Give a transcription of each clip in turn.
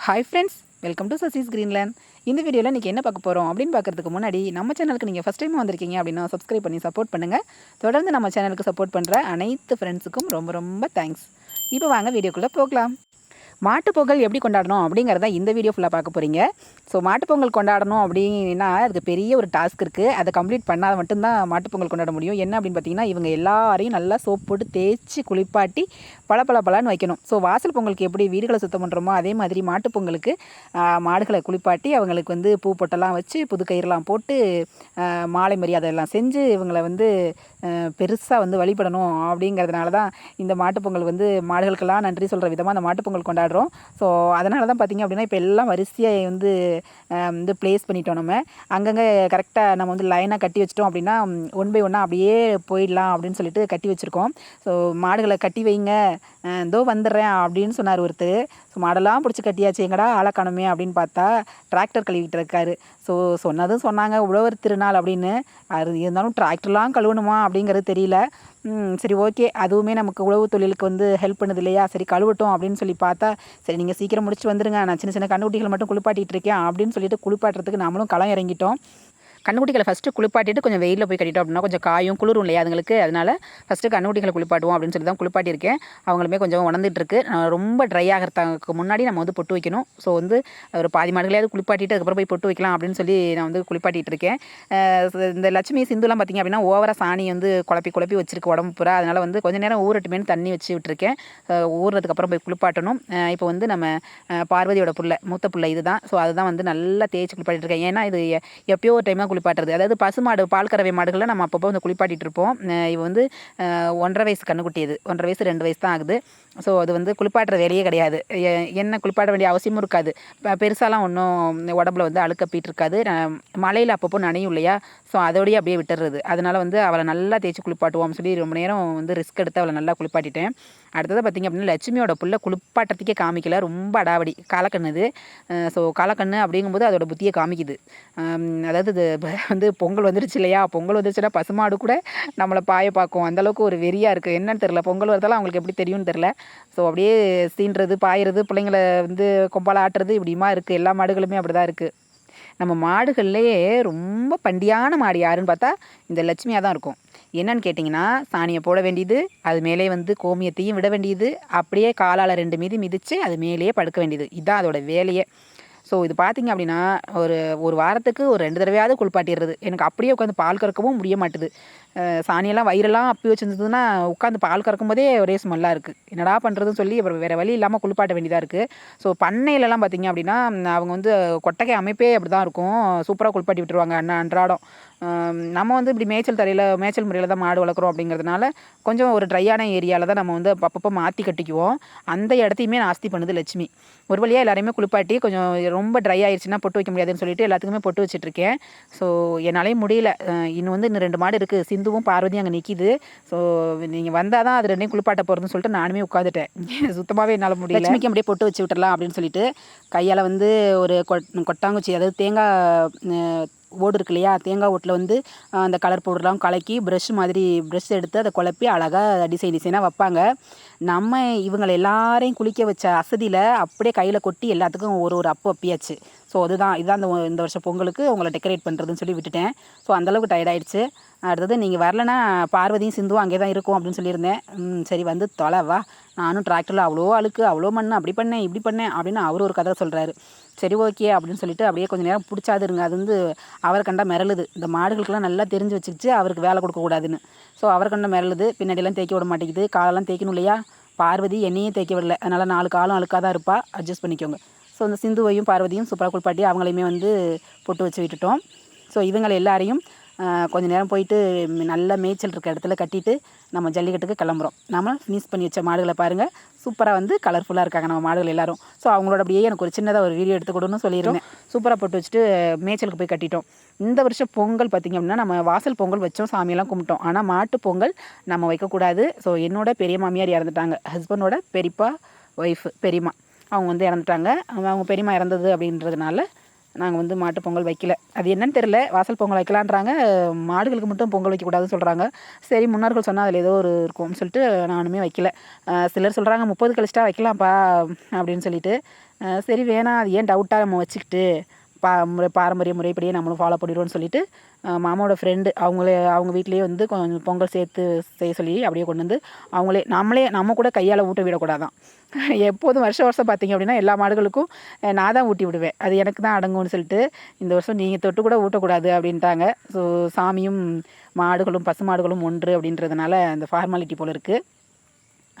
Hi friends welcome to Sasi's Greenland இந்த வீடியோவில் இன்றைக்கி என்ன பார்க்க போகிறோம் அப்படின்னு பார்க்குறதுக்கு முன்னாடி நம்ம சேனலுக்கு நீங்கள் ஃபஸ்ட் டைம் வந்திருக்கீங்க அப்படின்னா சப்ஸ்கிரைப் பண்ணி சப்போர்ட் பண்ணுங்கள் தொடர்ந்து நம்ம சேனலுக்கு சப்போர்ட் பண்ணுற அனைத்து ஃப்ரெண்ட்ஸுக்கும் ரொம்ப ரொம்ப தேங்க்ஸ் இப்போ வாங்க வீடியோக்குள்ளே போகலாம். மாட்டுப்பொங்கல் எப்படி கொண்டாடணும் அப்படிங்கிறத இந்த வீடியோ ஃபுல்லாக பார்க்க போகிறீங்க ஸோ மாட்டுப்பொங்கல் கொண்டாடணும் அப்படின்னா அதுக்கு பெரிய ஒரு டாஸ்க் இருக்குது அதை கம்ப்ளீட் பண்ணால் மட்டும்தான் மாட்டுப்பொங்கல் கொண்டாட முடியும். என்ன அப்படின்னு பார்த்தீங்கன்னா இவங்க எல்லாரையும் நல்லா சோப் போட்டு தேய்ச்சி குளிப்பாட்டி பல பல பலன்னு வைக்கணும். ஸோ வாசல் பொங்கலுக்கு எப்படி வீடுகளை சுத்தம் பண்ணுறோமோ அதே மாதிரி மாட்டுப்பொங்கலுக்கு மாடுகளை குளிப்பாட்டி அவங்களுக்கு வந்து பூ பொட்டெல்லாம் வச்சு புது கயிறுலாம் போட்டு மாலை மரியாதை எல்லாம் செஞ்சு இவங்களை வந்து பெருசாக வந்து வழிபடணும் அப்படிங்கிறதுனால தான் இந்த மாட்டுப்பொங்கல் வந்து மாடுகளுக்கெல்லாம் நன்றி சொல்கிற விதமாக அந்த மாட்டுப்பொங்கல் கொண்டாடுறோம் ஸோ அதனால தான் பார்த்திங்க அப்படின்னா இப்போ எல்லாம் வரிசையாக வந்து வந்து ப்ளேஸ் பண்ணிட்டோம் நம்ம. அங்கங்கே கரெக்டாக நம்ம வந்து லைனாக கட்டி வச்சிட்டோம் அப்படின்னா ஒன் பை ஒன்னாக அப்படியே போயிடலாம் அப்படின்னு சொல்லிட்டு கட்டி வச்சுருக்கோம். ஸோ மாடுகளை கட்டி வைங்க. இதோ வந்துடுறேன் அப்படின்னு சொன்னார் ஒருத்தர். ஸோ மாடெல்லாம் பிடிச்சி கட்டியாச்சு. எங்கடா ஆளை காணுமே அப்படின்னு பார்த்தா டிராக்டர் கழுவிட்டு இருக்காரு. ஸோ சொன்னதும் சொன்னாங்க உழவர் திருநாள் அப்படின்னு. அது இருந்தாலும் டிராக்டர்லாம் கழுவணுமா அப்படிங்கிறது தெரியல. சரி ஓகே. அதுவுமே நமக்கு உழவு தொழிலுக்கு வந்து ஹெல்ப் பண்ணுது இல்லையா? சரி கழுவட்டும் அப்படின்னு சொல்லி பார்த்தா சரி நீங்கள் சீக்கிரம் முடிச்சு வந்துருங்க. நான் சின்ன சின்ன கண்ணுக்குட்டிகளை மட்டும் குளிப்பாட்டிட்டு இருக்கேன் அப்படின்னு சொல்லிட்டு குளிப்பாட்டுறதுக்கு நாமளும் களம் இறங்கிட்டோம். கண்ணுக்குட்டிகளை ஃபஸ்ட்டு குளிப்பாட்டிட்டு கொஞ்சம் வெயிலில் போய் கட்டிட்டோம் அப்படின்னா கொஞ்சம் காயும் குளிரும் இல்லையா அதுங்களுக்கு? அதனால ஃபஸ்ட்டு கண்ணுக்குட்டிகளை குளிப்பாட்டுவோம் அப்படின்னு சொல்லி தான் குளிப்பாட்டியிருக்கேன். அவங்களுமே கொஞ்சம் உணர்ந்துட்டு இருக்கு நான் ரொம்ப ட்ரை ஆகிறதுக்கு முன்னாடி நம்ம வந்து பொட்டு வைக்கணும். ஸோ வந்து ஒரு பாதி மாடுகளையாவது குளிப்பாட்டிட்டு அதுக்கப்புறம் போய் பொட்டு வைக்கலாம் அப்படின்னு சொல்லி நான் வந்து குளிப்பாட்டிட்டு இருக்கேன் இந்த லட்சுமி சிந்துலாம் பார்த்திங்க அப்படின்னா ஓவராக சாணி வந்து குழப்பி குழப்பி வச்சிருக்கு உடம்பு பூரா. அதனால் வந்து கொஞ்ச நேரம் ஊறட்டுமேனு தண்ணி வச்சு விட்டுருக்கேன். ஊறுறதுக்கப்புறம் போய் குளிப்பாட்டணும். இப்போ வந்து நம்ம பார்வதியோட புள்ளை மூத்த புள்ள இதுதான். ஸோ அதுதான் வந்து நல்லா தேய்ச்சி குளிப்பாட்டிட்டு இருக்கேன் ஏன்னா இது எப்பயோ ஒரு டைமாக குளிப்பாட்டுறது. அதாவது பசுமாடு பால் கறவை மாடுகளை நம்ம அப்பப்போ வந்து குளிப்பாட்டிட்டு இருப்போம். இவ வந்து ஒன்றரை வயசு கண்ணுக்குட்டி இது ஒன்றரை வயசு ரெண்டு வயசு தான் ஆகுது. ஸோ அது வந்து குளிப்பாட்டுற வேலையே கிடையாது. என்ன குளிப்பாட்ட வேண்டிய அவசியமும் இருக்காது. பெருசாலாம் ஒன்றும் உடம்புல வந்து அழுக்கப்பீட்டு போயிட்டுருக்காது மலையில் மழையில் அப்பப்போ நனையும் இல்லையா? ஸோ அதோடய அப்படியே விட்டுறது அதனால் வந்து அவளை நல்லா தேய்ச்சி குளிப்பாட்டுவோம் சொல்லி ரொம்ப நேரம் வந்து ரிஸ்க் எடுத்து அவளை நல்லா குளிப்பாட்டிட்டேன். அடுத்தது பார்த்திங்க அப்படின்னா லட்சுமியோட புள்ள குளிப்பாட்டத்துக்கே காமிக்கல. ரொம்ப அடாவடி. காலக்கண்ணு இது ஸோ காலக்கண்ணு அப்படிங்கும்போது அதோட புத்தியை காமிக்குது. அதாவது இது வந்து பொங்கல் வந்துருச்சு இல்லையா? பொங்கல் வந்துருச்சுன்னா பசுமாடு கூட நம்மளை பாய பார்க்கும். அந்தளவுக்கு ஒரு வெறியாக இருக்குது என்னன்னு தெரில பொங்கல் வரதால அவங்களுக்கு எப்படி தெரியும்னு தெரில ஸோ அப்படியே சீன்றது பாயிறது பிள்ளைங்களை வந்து கொம்பால் ஆட்டுறது இப்படிமா இருக்குது எல்லா மாடுகளுமே அப்படி தான் இருக்குது நம்ம மாடுகள்லேயே ரொம்ப பண்டியான மாடு யாருன்னு பார்த்தா இந்த லட்சுமியாக தான் இருக்கும். என்னன்னு கேட்டிங்கன்னா சாணியை போட வேண்டியது அது மேலே வந்து கோமியத்தையும் விட வேண்டியது அப்படியே காலால் ரெண்டு மீதி மிதித்து அது மேலேயே படுக்க வேண்டியது. இதுதான் அதோட வேலையே. ஸோ இது பார்த்தீங்க அப்படின்னா ஒரு ஒரு வாரத்துக்கு ஒரு ரெண்டு தடவையாவது குளிப்பாட்டிடுறது. எனக்கு அப்படியே உட்காந்து பால் கறக்கவும் முடிய மாட்டுது. சாணியெல்லாம் வயிறெல்லாம் அப்பி வச்சுருந்ததுன்னா உட்காந்து பால் கறக்கும் போதே ஒரே ஸ்மெல்லாக இருக்குது என்னடா பண்ணுறதுன்னு சொல்லி அப்புறம் வேறு வழி இல்லாமல் குளிப்பாட்ட வேண்டியதாக இருக்குது ஸோ பண்ணையிலலாம் பார்த்தீங்க அப்படின்னா அவங்க வந்து கொட்டகை அமைப்பே அப்படி தான் இருக்கும். சூப்பராக குளிப்பாட்டி விட்டுருவாங்க அண்ணா அன்றாடம். நம்ம வந்து இப்படி மேய்ச்சல் தரையில் மேய்ச்சல் முறையில் தான் மாடு வளர்க்குறோம் அப்படிங்கிறதுனால கொஞ்சம் ஒரு ட்ரையான ஏரியாவில் தான் நம்ம வந்து அப்பப்போ மாற்றி கட்டிக்குவோம். அந்த இடத்தையுமே நாஸ்தி பண்ணுது லட்சுமி. ஒரு வழியாக எல்லாரையுமே குளிப்பாட்டி கொஞ்சம் ரொம்ப ட்ரை ஆயிடுச்சுன்னா பொட்டு வைக்க முடியாதுன்னு சொல்லிட்டு எல்லாத்துக்குமே பொட்டு வச்சுட்ருக்கேன். ஸோ என்னாலேயும் முடியல. இன்னும் வந்து இன்னும் ரெண்டு மாடு இருக்குது சிந்துவும் பார்வதியும் அங்கே நிற்கிது ஸோ நீங்கள் வந்தால் தான் அது ரெண்டையும் குளிப்பாட்ட போகிறதுன்னு சொல்லிட்டு நானுமே உட்காந்துட்டேன். சுத்தமாகவே என்னால் முடியல. லட்சுமிக்கு அப்படியே பொட்டு வச்சு விட்டுறலாம் அப்படின்னு சொல்லிட்டு கையால் வந்து ஒரு கொட் கொட்டாங்குச்சி அதாவது தேங்காய் ஓடு இருக்கு இல்லையா? தேங்காய் ஓட்டில் வந்து அந்த கலர் பவுடர்லாம் கலக்கி ப்ரஷ் மாதிரி ப்ரஷ் எடுத்து அதை குழப்பி அழகாக டிசைன் டிசைனாக வைப்பாங்க. நம்ம இவங்களை எல்லாரையும் குளிக்க வச்ச அசதியில் அப்படியே கையில் கொட்டி எல்லாத்துக்கும் ஒரு ஒரு அப்பு அப்பியாச்சு ஸோ அதுதான் இதுதான் இந்த இந்த வருஷம் பொங்கலுக்கு உங்களை டெக்கரேட் பண்ணுறதுன்னு சொல்லி விட்டுட்டேன். ஸோ அந்தளவுக்கு டயர்டாயிடுச்சு அடுத்தது நீங்கள் வரலனா பார்வதியும் சிந்துவும் அங்கே தான் இருக்கும் அப்படின்னு சொல்லியிருந்தேன். சரி வந்து தொலை வா. நானும் டிராக்டரில் அவ்வளோ அழுக்கு அவ்வளோ மண் அப்படி பண்ணேன் இப்படி பண்ணேன் அப்படின்னு அவர் ஒரு கதை சொல்கிறாரு சரி ஓகே அப்படின்னு சொல்லிட்டு அப்படியே கொஞ்சம் நேரம் பிடிச்சாது இருங்க அது வந்து அவர் கண்டா மிரளுது. இந்த மாடுகளுக்கெல்லாம் நல்லா தெரிஞ்சு வச்சுக்கிச்சு அவருக்கு வேலை கொடுக்கக்கூடாதுன்னு ஸோ அவர் கண்டா மிரளுது. பின்னாடியெல்லாம் தேய்க்க விட மாட்டேங்குது. காலெல்லாம் தேய்க்கணும் இல்லையா? பார்வதி என்னையும் தேய்க்க விடல. அதனால் நாலு காலம் அழுக்காக தான் இருப்பா. அட்ஜஸ்ட் பண்ணிக்கோங்க. ஸோ இந்த சிந்துவையும் பார்வதியும் சூப்பராக குளிப்பாட்டி அவங்களையுமே வந்து பொட்டு வச்சு விட்டுட்டோம். ஸோ இவங்களை எல்லாரையும் கொஞ்ச நேரம் போயிட்டு நல்ல மேய்ச்சல் இருக்க இடத்துல கட்டிட்டு நம்ம ஜல்லிக்கட்டுக்கு கிளம்புறோம். நம்ம ஃபினிஷ் பண்ணி வச்ச மாடுகளை பாருங்கள் சூப்பராக வந்து கலர்ஃபுல்லாக இருக்காங்க நம்ம மாடுகள் எல்லாரும். ஸோ அவங்களோட அப்படியே எனக்கு ஒரு சின்னதாக ஒரு வீடியோ எடுத்து கொடுன்னு சொல்லியிருந்தேன். சூப்பராக போட்டு வச்சுட்டு மேய்ச்சலுக்கு போய் கட்டிட்டோம். இந்த வருஷம் பொங்கல் பார்த்திங்க அப்படின்னா நம்ம வாசல் பொங்கல் வச்சோம் சாமியெல்லாம் கும்பிட்டோம். ஆனால் மாட்டு பொங்கல் நம்ம வைக்கக்கூடாது. ஸோ என்னோட பெரிய மாமியார் இறந்துட்டாங்க. ஹஸ்பண்டோட பெரியப்பா ஒய்ஃப் பெரியம்மா. அவங்க வந்து இறந்துட்டாங்க. அவங்க அவங்க பெரியம்மா இறந்தது அப்படின்றதுனால நாங்கள் வந்து மாட்டு பொங்கல் வைக்கல. அது என்னன்னு தெரில வாசல் பொங்கல் வைக்கலான்றாங்க. மாடுகளுக்கு மட்டும் பொங்கல் வைக்கக்கூடாதுன்னு சொல்கிறாங்க சரி முன்னோர்கள் சொன்னால் அதில் ஏதோ ஒரு இருக்கும்னு சொல்லிட்டு நானுமே வைக்கல. சிலர் சொல்கிறாங்க முப்பது கழிச்சிட்டா வைக்கலாம்ப்பா அப்படின்னு சொல்லிட்டு. சரி வேணாம். அது ஏன் டவுட்டாக நம்ம வச்சுக்கிட்டு பா முறை பாரம்பரிய முறைப்படியே நம்மளும் ஃபாலோ பண்ணிடுவோம்னு சொல்லிட்டு மாமாவோட ஃப்ரெண்டு அவங்களே அவங்க வீட்லேயே வந்து கொஞ்சம் பொங்கல் சேர்த்து செய்ய சொல்லி அப்படியே கொண்டு வந்து அவங்களே நம்மளே நம்ம கூட கையால் ஊட்ட விடக்கூடாதான். எப்போதும் வருஷம் வருஷம் பார்த்தீங்க அப்படின்னா எல்லா மாடுகளுக்கும் நான் தான் ஊட்டி விடுவேன். அது எனக்கு தான் அடங்கும்னு சொல்லிட்டு இந்த வருஷம் நீங்கள் தொட்டு கூட ஊட்டக்கூடாது அப்படின்ட்டாங்க. ஸோ சாமியும் மாடுகளும் பசு மாடுகளும் ஒன்று அப்படின்றதுனால அந்த ஃபார்மாலிட்டி போல் இருக்குது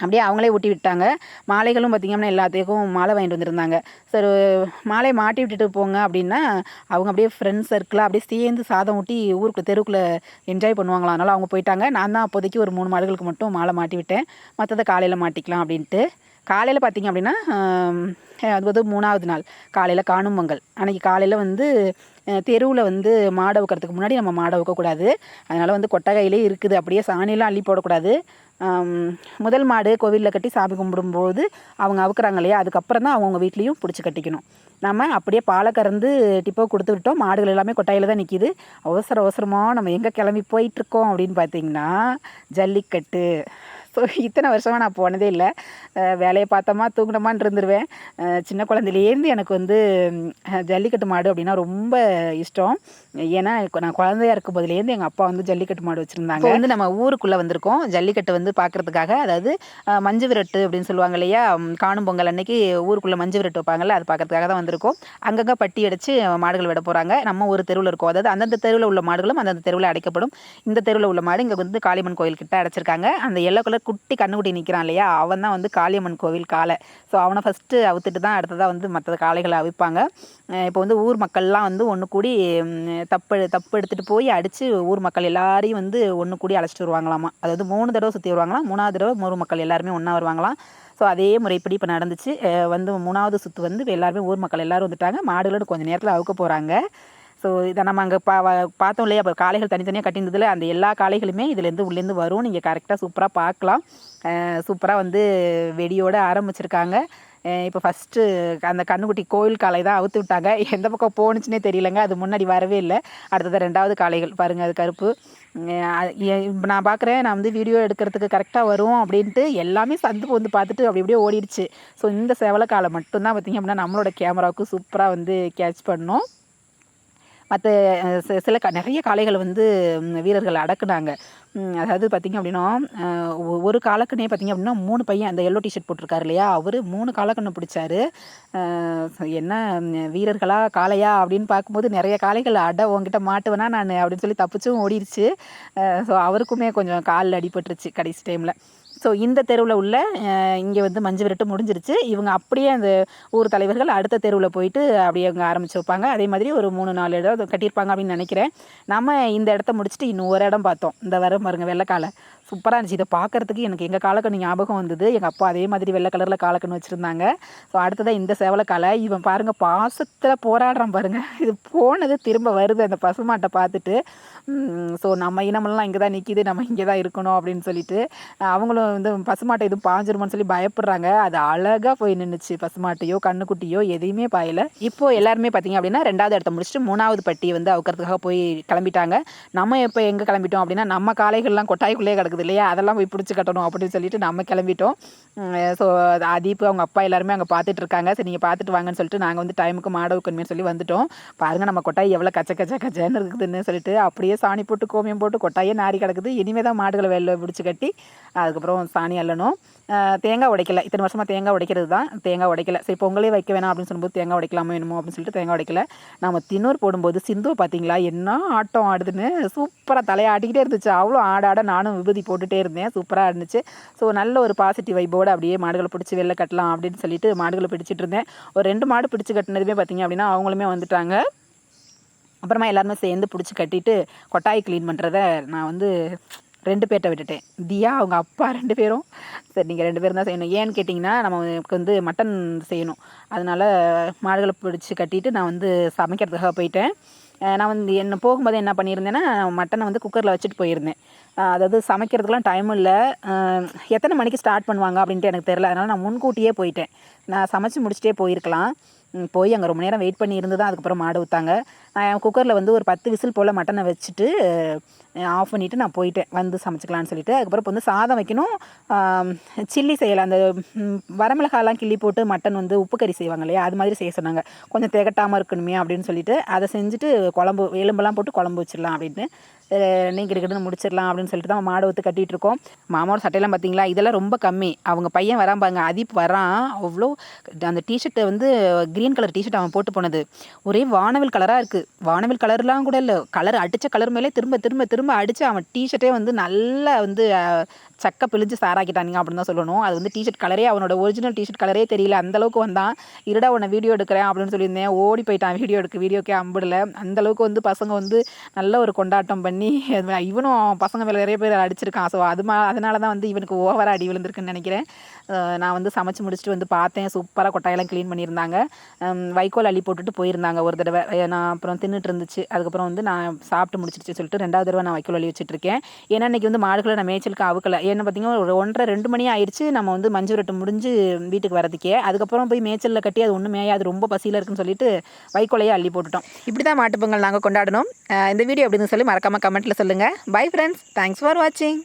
அப்படியே அவங்களே ஊட்டி விட்டாங்க. மாலைகளும் பார்த்திங்கன்னா எல்லாத்துக்கும் மாலை வாங்கிட்டு வந்திருந்தாங்க. சரி மாலையை மாட்டி விட்டுட்டு போங்க அப்படின்னா அவங்க அப்படியே ஃப்ரெண்ட்ஸ் சர்க்கிளாக அப்படியே சேர்ந்து சாதம் ஊட்டி ஊருக்குள்ளே தெருவுக்குள்ளே என்ஜாய் பண்ணுவாங்களாம். அதனால் அவங்க போயிட்டாங்க. நான் தான் அப்போதைக்கு ஒரு மூணு மாடுகளுக்கு மட்டும் மாலை மாட்டி விட்டேன். மற்றதை காலையில் மாட்டிக்கலாம் அப்படின்ட்டு. காலையில் பார்த்திங்க அப்படின்னா அது வந்து மூணாவது நாள். காலையில் காணும் பொங்கல். அன்றைக்கி காலையில் வந்து தெருவில் வந்து மாடை வைக்கிறதுக்கு முன்னாடி நம்ம மாடை வைக்கக்கூடாது அதனால் வந்து கொட்டகையிலே இருக்குது. அப்படியே சாணியெல்லாம் அள்ளி போடக்கூடாது. முதல் மாடு கோவிலில் கட்டி சாமி கும்பிடும்போது அவங்க அவுக்குறாங்க இல்லையா? அதுக்கப்புறம் தான் அவங்கவுங்க வீட்லேயும் பிடிச்சி கட்டிக்கணும். நம்ம அப்படியே பாலை கறந்து டிப்போ கொடுத்து விட்டோம். மாடுகள் எல்லாமே கொட்டாயில் தான் நிற்கிது அவசர அவசரமாக நம்ம எங்கே கிளம்பி போயிட்டுருக்கோம் அப்படின்னு பார்த்தீங்கன்னா ஜல்லிக்கட்டு. ஸோ இத்தனை வருஷமாக நான் போனதே இல்லை. வேலையை பார்த்தோமா தூங்கினோமான்னு இருந்துருவேன். சின்ன குழந்தையிலேருந்து எனக்கு வந்து ஜல்லிக்கட்டு மாடு அப்படின்னா ரொம்ப இஷ்டம். ஏன்னா இப்போ நான் குழந்தையா இருக்கும் போதுலேருந்து எங்கள் அப்பா வந்து ஜல்லிக்கட்டு மாடு வச்சுருந்தாங்க. வந்து நம்ம ஊருக்குள்ளே வந்திருக்கோம். ஜல்லிக்கட்டு வந்து பார்க்குறதுக்காக அதாவது மஞ்சு விரட்டு அப்படின்னு சொல்லுவாங்க இல்லையா? காணும் பொங்கல் அன்னைக்கு ஊருக்குள்ளே மஞ்சு விரட்டு வைப்பாங்கல்ல அது பார்க்கறதுக்காக தான் வந்திருக்கோம். அங்கங்கே பட்டி அடித்து மாடுகள் விட போகிறாங்க நம்ம ஒரு தெருவில் இருக்கோம். அதாவது அந்தந்த தெருவில் உள்ள மாடுகளும் அந்தந்த தெருவில் அடைக்கப்படும். இந்த தெருவில் உள்ள மாடு இங்கே வந்து காளியம்மன் கோயில் கிட்ட அடைச்சிருக்காங்க. அந்த எல்லோ கலர் குட்டி கண்ணுக்குட்டி நிற்கிறான் இல்லையா? அவன் தான் வந்து காளியம்மன் கோவில் காலை ஸோ அவனை ஃபஸ்ட்டு அவுத்துட்டு தான் அடுத்ததாக வந்து மற்ற காளைகளை அவிப்பாங்க. இப்போ வந்து ஊர் மக்கள்லாம் வந்து ஒன்று கூடி தப்பு தப்பு எடுத்துகிட்டு போய் அடித்து ஊர் மக்கள் எல்லாரையும் வந்து ஒன்று கூடி அழைச்சிட்டு வருவாங்களாமா? அதாவது மூணு தடவை சுற்றி வருவாங்களாம். மூணாவது தடவை ஊர் மக்கள் எல்லாருமே ஒன்றா வருவாங்களாம். ஸோ அதே முறைப்படி இப்போ நடந்துச்சு. வந்து மூணாவது சுற்று வந்து எல்லாருமே ஊர் மக்கள் எல்லோரும் வந்துட்டாங்க. மாடுகளோடு கொஞ்சம் நேரத்தில் அவுக்க போகிறாங்க ஸோ இதை நம்ம அங்கே பா பார்த்தோம் இல்லையா? அப்போ காளைகள் தனித்தனியாக கட்டியிருந்ததுல அந்த எல்லா காளைகளுமே இதுலேருந்து உள்ளேருந்து வரும். நீங்கள் கரெக்டாக சூப்பராக பார்க்கலாம். சூப்பராக வந்து வெடியோடு ஆரம்பிச்சிருக்காங்க. இப்போ ஃபஸ்ட்டு அந்த கண்ணுக்குட்டி கோயில் காளை தான் அவுத்து விட்டாங்க. எந்த பக்கம் போணுச்சுனே தெரியலங்க. அது முன்னாடி வரவே இல்லை. அடுத்தது ரெண்டாவது காளைகள் பாருங்கள் அது கருப்பு. இப்போ நான் பார்க்குறேன் நான் வந்து வீடியோ எடுக்கிறதுக்கு கரெக்டாக வரும் அப்படின்ட்டு எல்லாமே சந்து வந்து பார்த்துட்டு அப்படி அப்படியே ஓடிடுச்சு. ஸோ இந்த செவலை காலை மட்டும்தான் பார்த்திங்க அப்படின்னா நம்மளோட கேமராவுக்கு சூப்பராக வந்து கேட்ச் பண்ணோம். மற்ற சில க நிறைய காளைகளை வந்து வீரர்கள் அடக்குனாங்க. அதாவது பார்த்திங்க அப்படின்னா ஒரு காலக்கண்ணே பார்த்திங்க அப்படின்னா மூணு பையன் அந்த எல்லோ டிஷர்ட் போட்டிருக்காரு இல்லையா? அவர் மூணு காலக்கண்ணை பிடிச்சாரு. என்ன வீரர்களா காளையா அப்படின்னு பார்க்கும்போது நிறைய காளைகள் அட உங்ககிட்ட மாட்டுவேனா நான் அப்படின்னு சொல்லி தப்பிச்சும் ஓடிடுச்சு ஸோ அவருக்குமே கொஞ்சம் காலில் அடிபட்டுருச்சு கடைசி டைமில் ஸோ இந்த தெருவில் உள்ள இங்கே வந்து மஞ்சு விரட்டு முடிஞ்சிருச்சு. இவங்க அப்படியே அந்த ஊர் தலைவர்கள் அடுத்த தெருவில் போயிட்டு அப்படியே அங்கே ஆரம்பிச்சு வைப்பாங்க. அதே மாதிரி ஒரு மூணு நாலு இடம் கட்டியிருப்பாங்க அப்படின்னு நினைக்கிறேன். நம்ம இந்த இடத்த முடிச்சுட்டு இன்னும் ஒரு இடம் பார்த்தோம். இந்த வர பாருங்க வெள்ளைக்காலை. சூப்பராக இருந்துச்சு. இதை பார்க்கறதுக்கு எனக்கு எங்கள் காலக்கண்ணு ஞாபகம் வந்தது. எங்கள் அப்பா அதே மாதிரி வெள்ளை கலரில் காலக்கண்ணு வச்சுருந்தாங்க. ஸோ அடுத்ததாக இந்த சேவலைக்காலை இவன் பாருங்கள் பாசத்தில் போராடுறான் பாருங்கள் இது போனது திரும்ப வருது அந்த பசுமாட்டை பார்த்துட்டு. ஸோ நம்ம இனமெல்லாம் இங்கே தான் நிற்கிது நம்ம இங்கே தான் இருக்கணும் அப்படின்னு சொல்லிட்டு அவங்களும் வந்து பசுமாட்டை எதுவும் பாஞ்சிருமோன்னு சொல்லி பயப்படுறாங்க. அது அழகாக போய் நின்றுச்சு பசுமாட்டையோ கண்ணுக்குட்டியோ எதையுமே பாயல. இப்போ எல்லாருமே பார்த்தீங்க அப்படின்னா ரெண்டாவது இடத்த முடிச்சுட்டு மூணாவது பட்டியை வந்து அவுக்கிறதுக்காக போய் கிளம்பிட்டாங்க. நம்ம இப்போ எங்கே கிளம்பிட்டோம் அப்படின்னா நம்ம காளைகள்லாம் கொட்டாய்க்குள்ளேயே கிடக்குது. இல்லையா அதெல்லாம் போய் பிடிச்சி கட்டணும் அப்படின்னு சொல்லிட்டு நம்ம கிளம்பிட்டோம். ஸோ அதீப் அவங்க அப்பா எல்லாருமே அங்கே பார்த்துட்டு இருக்காங்க. சரி நீங்கள் பார்த்துட்டு வாங்கன்னு சொல்லிட்டு நாங்கள் வந்து டைமுக்கு மாட வைக்கணுமே சொல்லி வந்துட்டோம். பாருங்க நம்ம கொட்டாய் எவ்வளோ கச்ச கச்ச கச்சன்னு இருக்குதுன்னு சொல்லிட்டு அப்படியே சாணி போட்டு கோமியம் போட்டு கொட்டாயே நாரி கிடக்குது. இனிமே தான் மாடுகளை வெளில பிடிச்சி கட்டி அதுக்கப்புறம் சாணி அள்ளணும். தேங்காய் உடைக்கல. இத்தனை வருஷமாக தேங்காய் உடைக்கிறது தான் தேங்காய் உடைக்கல. சரி பொங்கலே வைக்க வேணாம் அப்படின்னு சொல்லும்போது தேங்காய் உடைக்கலாமோ என்னமோ அப்படின்னு சொல்லிட்டு தேங்காய் உடைக்கல. நம்ம தின்னூர் போடும்போது சிந்துவை பார்த்தீங்களா என்ன ஆட்டம் ஆடுதுன்னு சூப்பராக தலையாட்டிக்கிட்டே இருந்துச்சு. அவ்வளோ ஆட ஆட நானும் விபதி போட்டுகிட்டே இருந்தேன். சூப்பராக இருந்துச்சு. ஸோ நல்ல ஒரு பாசிட்டிவ் வைப்போடு அப்படியே மாடுகளை பிடிச்சி வெளில கட்டலாம் அப்படின்னு சொல்லிட்டு மாடுகளை பிடிச்சிட்டு இருந்தேன். ஒரு ரெண்டு மாடு பிடிச்சி கட்டினதுமே பார்த்தீங்க அப்படின்னா அவங்களுமே வந்துட்டாங்க. அப்புறமா எல்லாருமே சேர்ந்து பிடிச்சி கட்டிட்டு கொட்டாய் க்ளீன் பண்ணுறத நான் வந்து ரெண்டு பேர்கிட்ட விட்டுட்டேன். தியா அவங்க அப்பா ரெண்டு பேரும். சரி நீங்கள் ரெண்டு பேரும் தான் செய்யணும். ஏன்னு கேட்டிங்கன்னா நமக்கு வந்து மட்டன் செய்யணும். அதனால் மாடுகளை பிடிச்சி கட்டிட்டு நான் வந்து சமைக்கிறதுக்காக போயிட்டேன். நான் வந்து என்ன போகும்போது என்ன பண்ணியிருந்தேன்னா மட்டனை வந்து குக்கரில் வச்சுட்டு போயிருந்தேன். அதாவது சமைக்கிறதுக்குலாம் டைம் இல்லை. எத்தனை மணிக்கு ஸ்டார்ட் பண்ணுவாங்க அப்படின்ட்டு எனக்கு தெரில அதனால் நான் முன்கூட்டியே போயிட்டேன். நான் சமைச்சு முடிச்சுட்டே போயிருக்கலாம். போய் அங்கே ரொம்ப நேரம் வெயிட் பண்ணி இருந்து தான் அதுக்கப்புறம் மாடு ஊற்றாங்க நான் குக்கரில் வந்து ஒரு பத்து விசில் போல் மட்டனை வச்சுட்டு ஆஃப் பண்ணிவிட்டு நான் போயிட்டேன். வந்து சமைச்சிக்கலான்னு சொல்லிட்டு. அதுக்கப்புறம் இப்போ வந்து சாதம் வைக்கணும். சில்லி செய்யலாம். அந்த வரமிளகாலாம் கிள்ளி போட்டு மட்டன் வந்து உப்பு கறி செய்வாங்க இல்லையா? அது மாதிரி செய்ய சொன்னாங்க. கொஞ்சம் திகட்டாமல் இருக்கணுமே அப்படின்னு சொல்லிட்டு அதை செஞ்சுட்டு குழம்பு எலும்பெல்லாம் போட்டு குழம்பு வச்சிடலாம் அப்படின்னு நீ கிடக்கிட்டு முடிச்சிடலாம் அப்படின்னு சொல்லிட்டு தான் மாடை ஊற்று கட்டிகிட்டு இருக்கோம். மாமாவோட சட்டையெல்லாம் பார்த்தீங்களா இதெல்லாம் ரொம்ப கம்மி. அவங்க பையன் வரான் பாருங்க. அதிப் வரான். அவ்வளோ அந்த டிஷர்ட்டை வந்து க்ரீன் கலர் டிஷர்ட் அவன் போட்டு போனது. ஒரே வானவில் கலராக இருக்குது வானவில் கலர்லாம் கூட இல்லை. கலர் அடித்த கலர் மேலே திரும்ப திரும்ப திரும்ப அடித்து அவன் டிஷர்ட்டே வந்து நல்லா வந்து சக்க பிழிஞ்சு சாராக்கிட்டானுங்க அப்படின்னு தான் சொல்லணும். அது வந்து டிஷர்ட் கலரே அவனோட ஒரிஜினல் டிஷர்ட் கலரே தெரியல. அந்த அளவுக்கு வந்தான். இருடா உன்னை வீடியோ எடுக்கிறேன் அப்படின்னு சொல்லியிருந்தேன். ஓடி போயிட்டான் வீடியோ எடுக்க. வீடியோக்கே அம்பிடல. அந்த அளவுக்கு வந்து பசங்க வந்து நல்ல ஒரு கொண்டாட்டம் பண்ணி இவனும் பசங்க மேலே நிறைய பேர் அடிச்சிருக்கான். ஸோ அது மா அதனால தான் வந்து இவனுக்கு ஓவராக அடி விழுந்திருக்குன்னு நினைக்கிறேன். நான் வந்து சமைச்சு முடிச்சுட்டு வந்து பார்த்தேன். சூப்பராக கொட்டாயெல்லாம் க்ளீன் பண்ணியிருந்தாங்க. வைக்கோல் அள்ளி போட்டுட்டு போயிருந்தாங்க ஒரு தடவை. நான் அப்புறம் தின்னுட்டு இருந்துச்சு அதுக்கப்புறம் வந்து நான் சாப்பிட்டு முடிச்சிருச்சு சொல்லிட்டு ரெண்டாவது தடவை நான் வைக்கோல் வழி வச்சுட்டு இருக்கேன் ஏன்னா இன்றைக்கி வந்து மாடுகளை நான் மேய்ச்சலுக்கு அவுக்கலை. ஏன்னா பார்த்தீங்கன்னா ஒரு ஒன்றரை ரெண்டு மணி ஆயிடுச்சு. நம்ம வந்து மஞ்சு விரட்டு முடிஞ்சு வீட்டுக்கு வரதுக்கே அதுக்கப்புறம் போய் மேய்ச்சலில் கட்டி அது ஒன்றும் மேயாது ரொம்ப பசியில் இருக்குன்னு சொல்லிட்டு வைக்கோலையே அள்ளி போட்டுட்டோம். இப்படி தான் மாட்டுப்பொங்கல் நாங்கள் கொண்டாடணும் இந்த வீடியோ அப்படின்னு சொல்லி மறக்காமல் கமெண்ட்டில் சொல்லுங்கள் பை ஃப்ரெண்ட்ஸ் தேங்க்ஸ் ஃபார் வாட்சிங்